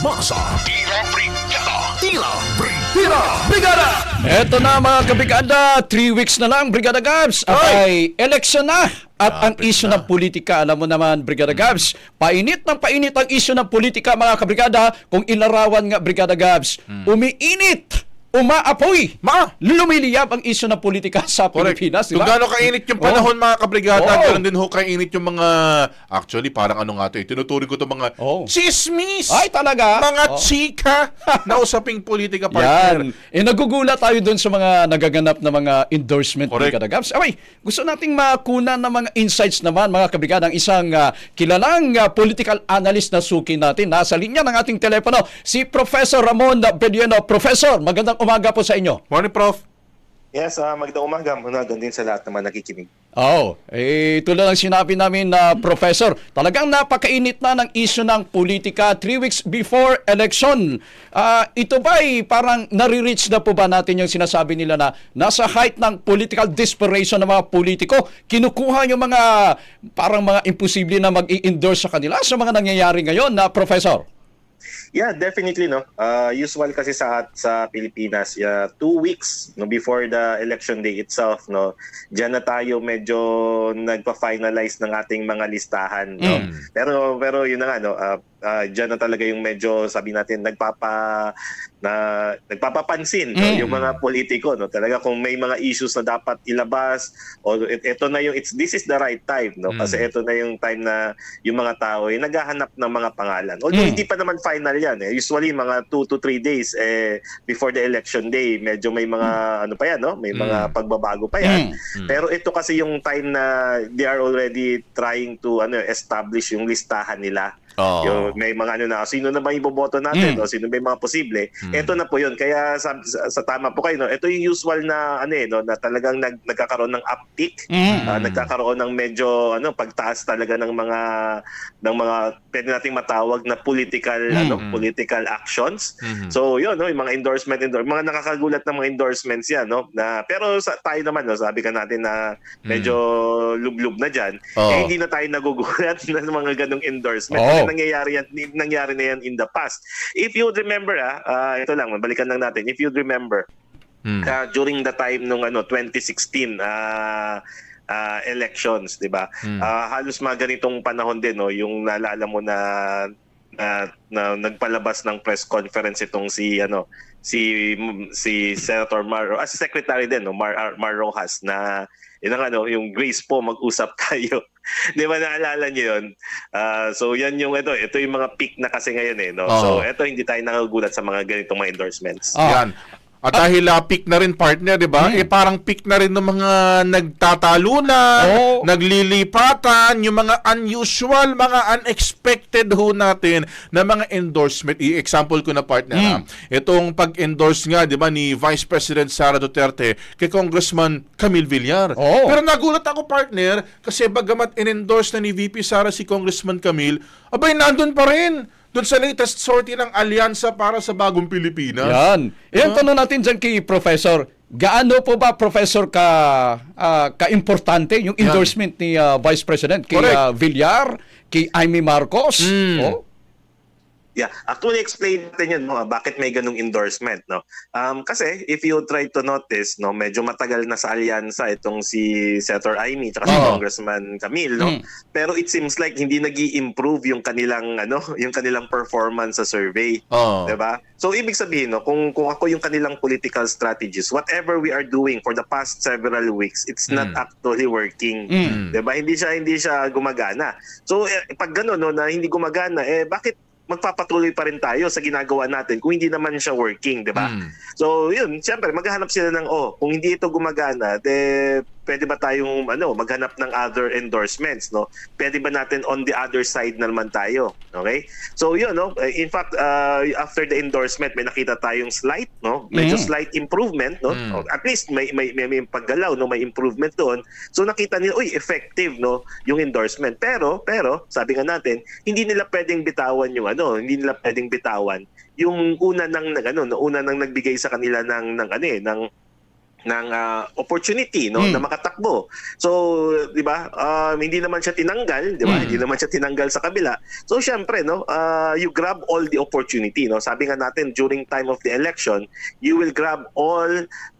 Masa. Tira Brigada. Tira Brigada. Brigada! Eto na mga kabrigada, three weeks na lang, Brigada Gabs. At ay election na. At ang issue ng politika, alam mo naman, Brigada Gabs, painit ng painit ang issue ng politika, mga kabrigada, kung ilarawan nga, Brigada Gabs, umiinit, umaapoy, Ma! lumiliyab ang issue ng politika sa Pilipinas. di Kung gaano kainit yung panahon Oh. mga kabrigada, Oo. ganoon din ho kainit yung mga actually parang ano nga to, eh, tinuturing ko to mga Oo. chismis. Ay, talaga? Mga Oh. chika na usaping politika partner. Yan. Eh, nagugulat tayo dun sa mga nagaganap na mga endorsement Correct. Brigada Gabs. Abay, gusto nating makunan ng mga insights naman, mga kabrigada, ng isang ah, kilalang ah, political analyst na suki natin. Nasa linya ng ating telepono, si Professor Ramon Bediano. Professor, magandang umaga po sa inyo. Morning, Prof. Yes, uh, magandang umaga. Magandang din sa lahat naman nakikinig. Oo. eh, tulad ng sinabi namin na Professor, talagang napakainit na ng issue ng politika three weeks before election. Ah, ito ba ay parang nare-reach na po ba natin yung sinasabi nila na nasa height ng political desperation ng mga politiko, kinukuha yung mga parang mga imposible na mag-i-endorse sa kanila sa mga nangyayari ngayon na Professor? Yeah, definitely no. Uh, usual kasi sa sa Pilipinas, yeah, two weeks no before the election day itself, no. Diyan na tayo medyo nagpa-finalize ng ating mga listahan, no. Mm. Pero pero yun na nga no, uh, uh, diyan na talaga yung medyo sabi natin nagpapa na nagpapapansin no, Mm. yung mga politiko no talaga kung may mga issues na dapat ilabas o it, ito na yung it's this is the right time no kasi Mm. ito na yung time na yung mga tao ay naghahanap ng mga pangalan although Mm. hindi pa naman final yan eh. Usually mga 2 to 3 days eh before the election day medyo may mga ano pa yan no? May mga Mm. pagbabago pa yan. Mm. pero ito kasi yung time na they are already trying to ano establish yung listahan nila Oh. yung may mga ano na sino na ba iboboto natin Mm. o sino ba yung mga posible Mm. ito na po yun kaya sa, sa, sa tama po kayo no ito yung usual na ano eh no na talagang nag, nagkakaroon ng uptick Mm. Ah, nagkakaroon ng medyo ano pagtaas talaga ng mga ng mga pwede nating matawag na political Mm. ano political actions Mhm. So, yun, no, yung mga endorsement, endor- mga nakakagulat na mga endorsements yan, no? Na, pero sa, tayo naman, no, sabi ka natin na medyo lublub na dyan, Oo. eh, hindi na tayo nagugulat ng mga ganong endorsement. Oo. Nangyayari, yan, nangyari na yan in the past. If you remember, ah, ah, ito lang, balikan lang natin. If you remember, Mm. ah, during the time nung ano 2016 ah ah, elections, 'di ba? Mm. Ah, halos mga ganitong panahon din no, yung naalala mo na na, na nagpalabas ng press conference itong si ano si si Senator Mar ah, si Secretary din no Mar Mar Rojas na yun ang ano yung Grace po mag-usap tayo. 'Di ba naalala niyo 'yon? Ah, so yan yung ito, ito yung mga peak na kasi ngayon eh no. Oo. So ito hindi tayo nakagulat sa mga ganitong mga endorsements. Ah. Yan. At dahil uh, pick na rin partner, 'di ba? Mm. Eh parang pick na rin ng mga nagtatalunan, Oo. naglilipatan, yung mga unusual, mga unexpected ho natin na mga endorsement. I-example ko na partner. Mm. ha. Itong pag-endorse nga, 'di ba, ni Vice President Sara Duterte kay Congressman Camille Villar. Oo. Pero nagulat ako partner kasi bagamat in-endorse na ni VP Sara si Congressman Camille, abay nandun pa rin doon sa latest sortie ng alyansa para sa bagong Pilipinas. Yan. Yan tanong natin dyan kay Professor. Gaano po ba, Professor, ka, ah, ka-importante yung Yan. endorsement ni ah, Vice President kay Correct. ah, Villar, kay Amy Marcos? Mm. Oh? Yeah, actually explain natin yun, no, bakit may ganung endorsement, no. Um, kasi if you try to notice, no, medyo matagal na sa alyansa itong si Senator Amy at si. Congressman Camille, no. Mm. Pero it seems like hindi nag-i-improve yung kanilang ano, yung kanilang performance sa survey. Oh. 'di ba? So ibig sabihin no, kung kung ako yung kanilang political strategies, whatever we are doing for the past several weeks, it's not Mm. actually working. Mm. 'Di ba? Hindi siya hindi siya gumagana. So eh, pag gano'n no na hindi gumagana, eh bakit magpapatuloy pa rin tayo sa ginagawa natin kung hindi naman siya working, 'di ba? Mm. So, yun, siyempre, maghahanap sila ng, oh, kung hindi ito gumagana, de, pwede ba tayong, ano, maghanap ng other endorsements, no? Pwede ba natin on the other side na naman tayo, okay? So, yun, no? Eh, In fact, uh, after the endorsement, may nakita tayong slight, no? Medyo Mm. slight improvement, no? Mm. At least may, may, may, may paggalaw, no? May improvement doon. So, nakita nila, uy, effective, no? Yung endorsement. Pero, pero, sabi nga natin, hindi nila pwedeng bitawan yung, ano, hindi nila pwedeng bitawan yung una nang ano, no, una nang nagbigay sa kanila ng ng ano eh, ng ng ah, opportunity no Mm. na makatakbo. So, 'di ba? Um, hindi naman siya tinanggal, 'di ba? Mm. Hindi naman siya tinanggal sa kabila. So, syempre no, ah, you grab all the opportunity, no. Sabi nga natin during time of the election, you will grab all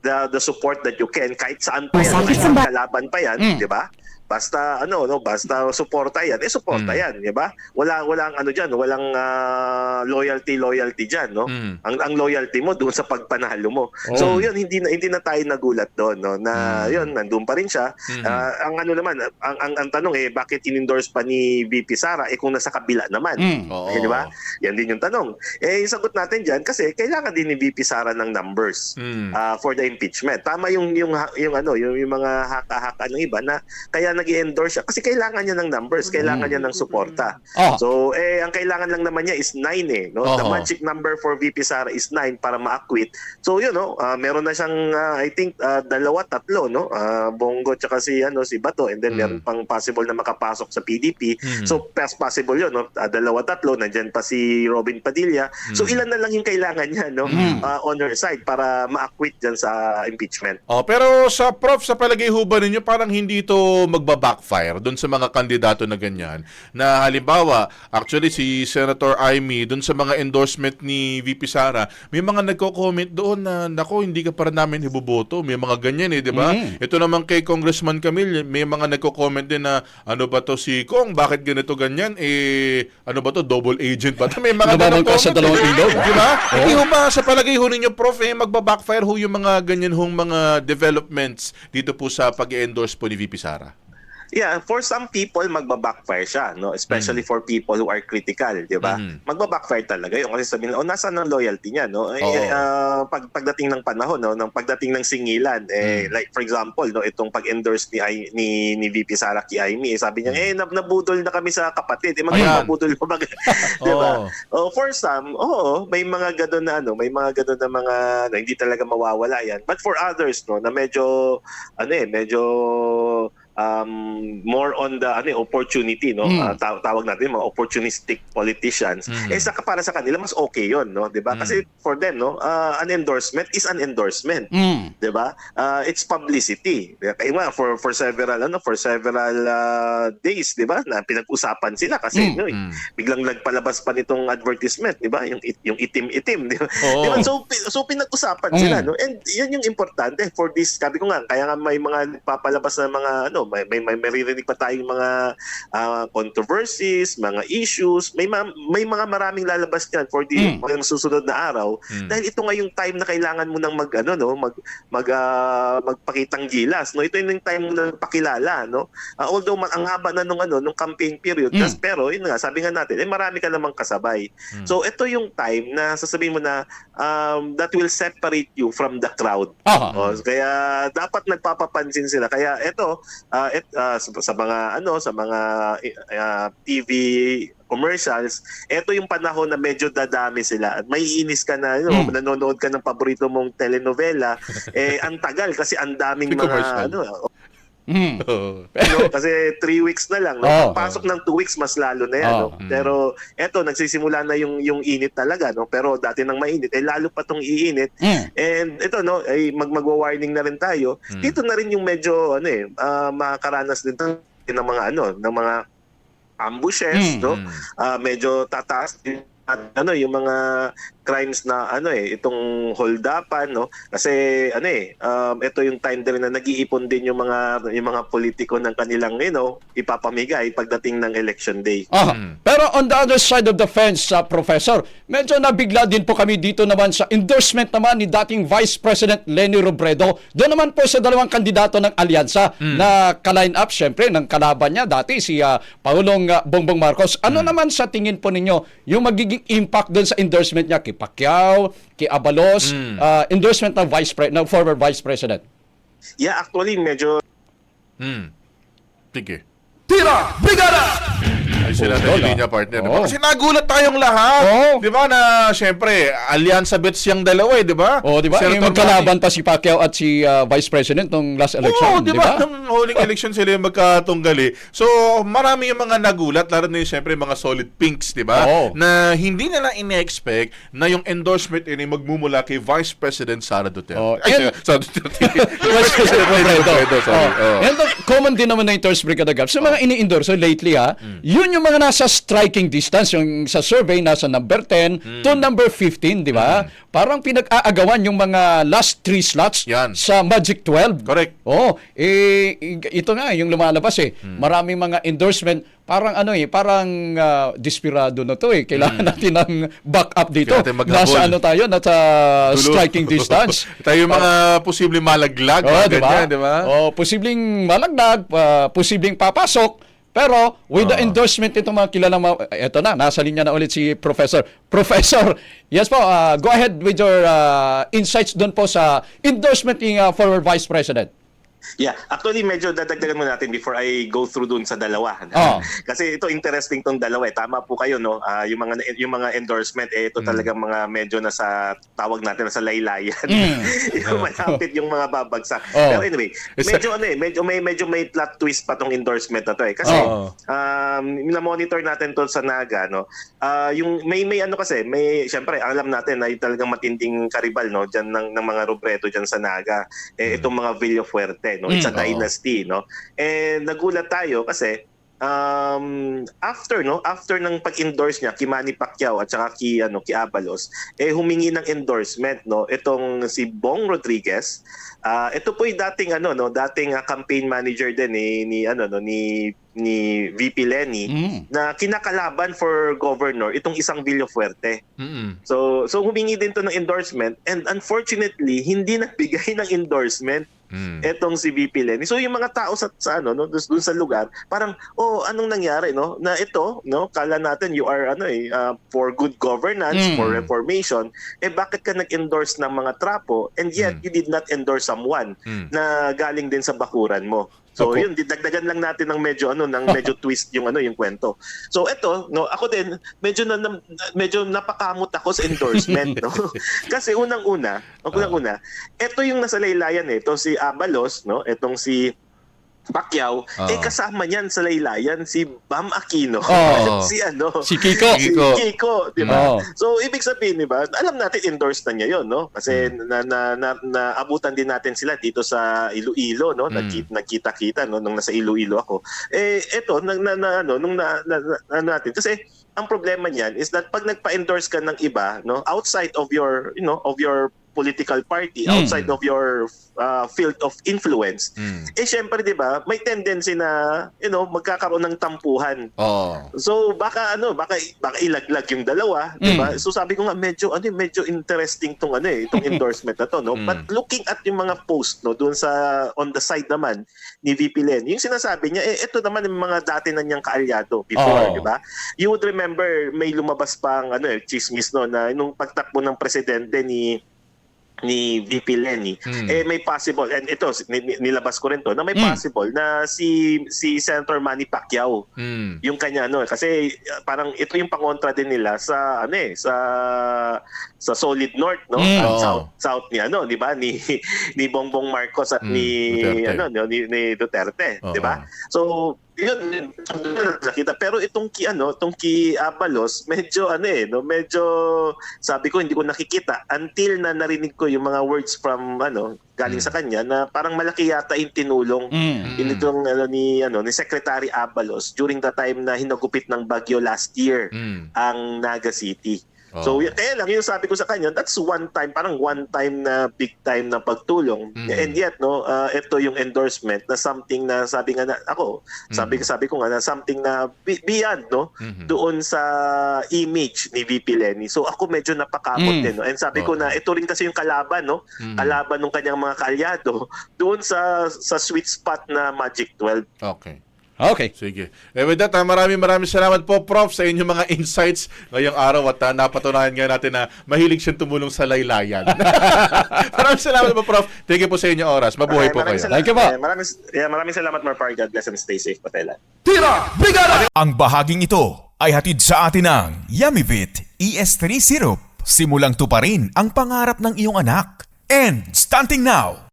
the the support that you can kahit saan pa yan, Masakit kahit sa ba- kalaban pa yan, Mm. 'di ba? Basta ano no, basta suporta 'yan. Eh suporta 'yan, 'di ba? Wala walang ano diyan, walang ah, loyalty loyalty diyan, no? Mm. Ang ang loyalty mo doon sa pagpanalo mo. Oh. So 'yun hindi na hindi na tayo nagulat doon, no? Na Mm. 'yun nandoon pa rin siya. Mm. Ah, ang ano naman, ang, ang ang tanong eh bakit in-endorse pa ni VP Sara eh kung nasa kabila naman? Mm. Eh, di ba? Yan din yung tanong. Eh, yung sagot natin dyan, kasi kailangan din ni VP Sara ng numbers Mm. ah, for the impeachment. Tama yung yung yung ano, yung, yung mga haka-haka ng iba na kaya nag-endorse siya kasi kailangan niya ng numbers, kailangan niya ng suporta. Ah. So, eh ang kailangan lang naman niya is 9 eh, no? The Oo. magic number for VP Sara is 9 para ma-acquit. So, yun no, ah, meron na siyang ah, I think ah, dalawa tatlo no, Ah, Bongo tsaka si ano si Bato and then Mm. meron pang possible na makapasok sa PDP. Mm. So, pas possible yun, no? Ah, dalawa tatlo, nandiyan pa si Robin Padilla. So, Mm. ilan na lang yung kailangan niya no, Mm. ah, on her side para ma-acquit dyan sa impeachment. Oh, pero sa prof sa palagay ho ba ninyo parang hindi ito magba-backfire doon sa mga kandidato na ganyan. Na halimbawa actually si Senator Amy doon sa mga endorsement ni VP Sara may mga nagko-comment doon na nako hindi ka para namin iboboto may mga ganyan eh di ba? Mm. ito naman kay Congressman Camille may mga nagko-comment din na ano ba to si Kong? Bakit ganito ganyan? Eh ano ba to? Double agent ba may mga ka ganong sa dalawang ilog. Di ba? Hindi ho ba sa palagay ho ninyo, Prof, eh, magba-backfire ho yung mga ganyan hong mga developments dito po sa pag-endorse po ni VP Sara? Yeah, for some people magba-backfire siya, no? Mm. Especially for people who are critical, 'di ba? Mhm. Magba-backfire talaga 'yung kasi sabihin, "Oh, nasaan ang loyalty niya?" no? Eh, Oo. ah, pag pagdating ng panahon, no, ng pagdating ng singilan, eh Mm. like for example, no, itong pag-endorse ni Ay- ni ni VP Sara kay eh, sabi niya, Mm. "Eh, nab- nabudol na kami sa kapatid." Eh, Ayan. magpapabudol pa ba? 'Di ba? Oo. Oh, for some, oo, may mga gadon na ano, may mga gadon na mga na hindi talaga mawawala 'yan. But for others, no, na medyo ano eh, medyo um, more on the ano, eh, opportunity, no? Mm. Taw- tawag natin mga opportunistic politicians. Mm. Eh sa para sa kanila mas okay 'yon, no? 'Di ba? Mm. Kasi for them, no, ah, an endorsement is an endorsement. Mm. 'di ba? Uh, it's publicity. Kaya nga for for several ano for several uh, days, 'di ba? Na pinag-usapan sila kasi Mm, no, eh, mm. biglang nagpalabas pa nitong advertisement, 'di ba? Yung yung itim-itim, 'di ba? Oo. Di ba? So so pinag-usapan Mm. sila, no? And 'yun yung importante for this. Sabi ko nga, kaya nga may mga papalabas na mga ano, may may, may maririnig pa tayong mga ah, controversies, mga issues, may ma- may mga maraming lalabas diyan for the Mm. mga susunod na araw Mm. dahil ito nga yung time na kailangan mo nang mag ano no mag mag ah, magpakitang gilas no ito yung time mo na pakilala no Ah, although man, ang haba na nung ano nung campaign period Mm. pero yun nga sabi nga natin eh marami ka namang kasabay Mm. so ito yung time na sasabihin mo na um, that will separate you from the crowd Aha. Oh, kaya dapat nagpapapansin sila. Kaya ito ah, et, ah, sa, sa mga ano sa mga ah, TV commercials, ito yung panahon na medyo dadami sila. At may inis ka na, you know, Mm. nanonood ka ng paborito mong telenovela, eh ang tagal kasi ang daming mga ano, Mm. Ano, kasi three weeks na lang. No? Oo. Pasok ng two weeks, mas lalo na yan. Oo. No? Mm. Pero eto, nagsisimula na yung, yung init talaga. No? Pero dati nang mainit, eh lalo pa tong iinit. Mm. And ito no, ay mag magwa-warning na rin tayo. Mm. Dito na rin yung medyo ano eh, ah, makakaranas din ng mga ano, ng mga ambushes, Mm. no? Ah, medyo tataas din at ano yung mga crimes na ano eh itong holdapan no kasi ano eh um, ito yung time din na nag-iipon din yung mga yung mga politiko ng kanilang you know ipapamigay pagdating ng election day Aha. Mm. Pero on the other side of the fence, sa Professor, medyo nabigla din po kami dito naman sa endorsement naman ni dating Vice President Leni Robredo. Doon naman po sa dalawang kandidato ng alyansa na ka-line up, syempre, ng kalaban niya dati si ah, Pangulong ah, Bongbong Marcos. Ano naman sa tingin po ninyo yung magiging impact doon sa endorsement niya kay Pacquiao, kay Abalos, Mm. ah, endorsement ng Vice Pre- ng former Vice President? yeah actually medyo Mm. Sige. Ayusin natin Putol, yung linya ah. partner. di ba? Oo. Kasi nagulat tayong lahat. Oo. Di ba na, syempre, alyansa bets yung dalawa eh, di ba? Oh, di ba? Yung magkalaban pa si Pacquiao at si ah, Vice President nung last election, Oo, di di ba? ba? Nung huling election sila yung magkatunggali. So, marami yung mga nagulat, lalo na yung syempre mga solid pinks, di ba? Oo. Na hindi nila ine-expect na yung endorsement ini magmumula kay Vice President Sara Duterte. Oh, Ay, Sara Duterte. Vice President Robredo. Oh. Oo. And the common din naman na endorse Brigada Gab. Sa mga ini-endorse lately ha, Hmm. yun yung mga nasa striking distance. Yung sa survey nasa number 10 to Hmm. number 15, di ba? Parang pinag-aagawan yung mga last three slots Yan. sa Magic 12. Correct. Oh, eh, ito nga yung lumalabas eh. Hmm. Maraming mga endorsement parang ano eh, parang ah, desperado na to eh. Kailangan natin ng backup dito. Nasa ano tayo, nasa Dulo. striking distance. Tayo yung mga posibleng malaglag. Oh, di ba? ganyan, di ba? Oh, posibleng malagdag, ah, posibleng papasok. Pero with the Oo. endorsement itong mga kilalang mga, eto na, nasa linya na ulit si Professor. Professor, yes po, ah, go ahead with your ah, insights doon po sa endorsement ng ah, former Vice President. Yeah, actually medyo dadagdagan mo natin before I go through dun sa dalawa. Oh. Kasi ito interesting tong dalawa eh. Tama po kayo no. Ah, yung mga yung mga endorsement eh ito talagang mga medyo nasa tawag natin nasa laylayan. yung malapit yung mga babagsak. Oh. Pero anyway, medyo ano eh, medyo may medyo may plot twist pa tong endorsement na to eh. Kasi Oh. um na-monitor natin to sa Naga no. Ah, yung may may ano kasi, may syempre alam natin na yung talagang matinding karibal no diyan ng, ng mga Robredo diyan sa Naga. Eh itong mga Villafuerte no. It's a Mm, dynasty no. And nagulat tayo kasi um after no? After ng pag-endorse niya kay Manny Pacquiao at saka kay ano kay Abalos eh humingi ng endorsement no? Itong si Bong Rodriguez. Ah ito po yung dating ano no? Dating ah, campaign manager din ni ni ano no? Ni ni VP Lenny Mm. na kinakalaban for governor itong isang Villafuerte Mm-mm. so so humingi din to ng endorsement and unfortunately hindi nagbigay ng endorsement Mm. etong si VP Lenny. So yung mga tao sa, sa ano no, dun, dun sa lugar, parang oh, anong nangyari no? Na ito, no, kala natin you are ano eh uh, for good governance, Mm. for reformation, eh bakit ka nag-endorse ng mga trapo and yet Mm. you did not endorse someone Mm. na galing din sa bakuran mo. So Opo. yun, didagdagan lang natin ng medyo ano, ng medyo twist yung ano, yung kwento. So eto, no, ako din medyo na, na- medyo napakamot ako sa endorsement, no. Kasi unang-una, unang-una, eto yung nasa laylayan eh, ito si Abalos, no, etong si Pacquiao, Oo. eh kasama niyan sa laylayan si Bam Aquino. Oo. si ano, Si Kiko. si Kiko. Kiko, di ba? Oo. So ibig sabihin, di ba? Alam natin endorse na niya 'yon, no? Kasi Hmm. na, na, na, naabutan din natin sila dito sa Iloilo, no? Mm. Nagkita, nagkita-kita no nung nasa Iloilo ako. Eh eto nang na, na, ano nung na, na, na- ano natin kasi ang problema niyan is that pag nagpa-endorse ka ng iba, no, outside of your, you know, of your political party, Mm. outside of your uh, field of influence, Mm. eh syempre 'di ba, may tendency na, you know, magkakaroon ng tampuhan Oo. So baka ano, baka baka ilaglag yung dalawa, 'di ba? So sabi ko nga medyo ano, eh, medyo interesting tong ano eh, itong endorsement na to, no. Mm. But looking at yung mga post no doon sa on the side naman ni VP Len, yung sinasabi niya eh ito naman yung mga dati na niyang kaalyado before, Oh. 'di ba? You would remember may lumabas pang ano eh, chismis no na nung pagtakbo ng presidente ni ni VP Lenny, Mm. eh may possible and ito ni- ni- nilabas ko rin to na may Mm. possible na si si Senator Manny Pacquiao Mm. yung kanya ano kasi uh, parang ito yung pangontra din nila sa ano eh sa sa Solid North no Mm. Oo. South South ni ano di ba ni ni Bongbong Marcos at Mm, ni Duterte. ano no, ni, ni Duterte di ba so yun nakita pero itong ki ano itong ki Abalos medyo ano eh no medyo sabi ko hindi ko nakikita until na narinig ko yung mga words from ano galing Mm. sa kanya na parang malaki yata yung tinulong Mm. in itong ano ni ano ni Secretary Abalos during the time na hinagupit ng bagyo last year Mm. ang Naga City. So y- kaya lang yung sabi ko sa kanya that's one time parang one time na big time na pagtulong Mm. and yet no uh, ito yung endorsement na something na sabi nga na ako sabi Mm. sabi ko nga na something na be- beyond no Mhm. doon sa image ni VP Lenny. So ako medyo napakapot Mm. din no. And sabi ko Oo. na ito rin kasi yung kalaban no Mm. kalaban ng kanyang mga kaalyado doon sa sa sweet spot na Magic 12. Okay. Okay. Sige. Eh with that, ah, maraming maraming salamat po, Prof, sa inyong mga insights ngayong araw at ah, napatunayan nga natin na mahilig siyang tumulong sa laylayan. maraming salamat po, Prof. Thank you po sa inyong oras. Mabuhay Ay, po maraming kayo. salamat. Thank you po. Eh, maraming, yeah, maraming salamat, Marpar. God bless and stay safe, Patela. Ang bahaging ito ay hatid sa atin ng Yummy ES3 Syrup. Simulang tuparin ang pangarap ng iyong anak. And stunting now,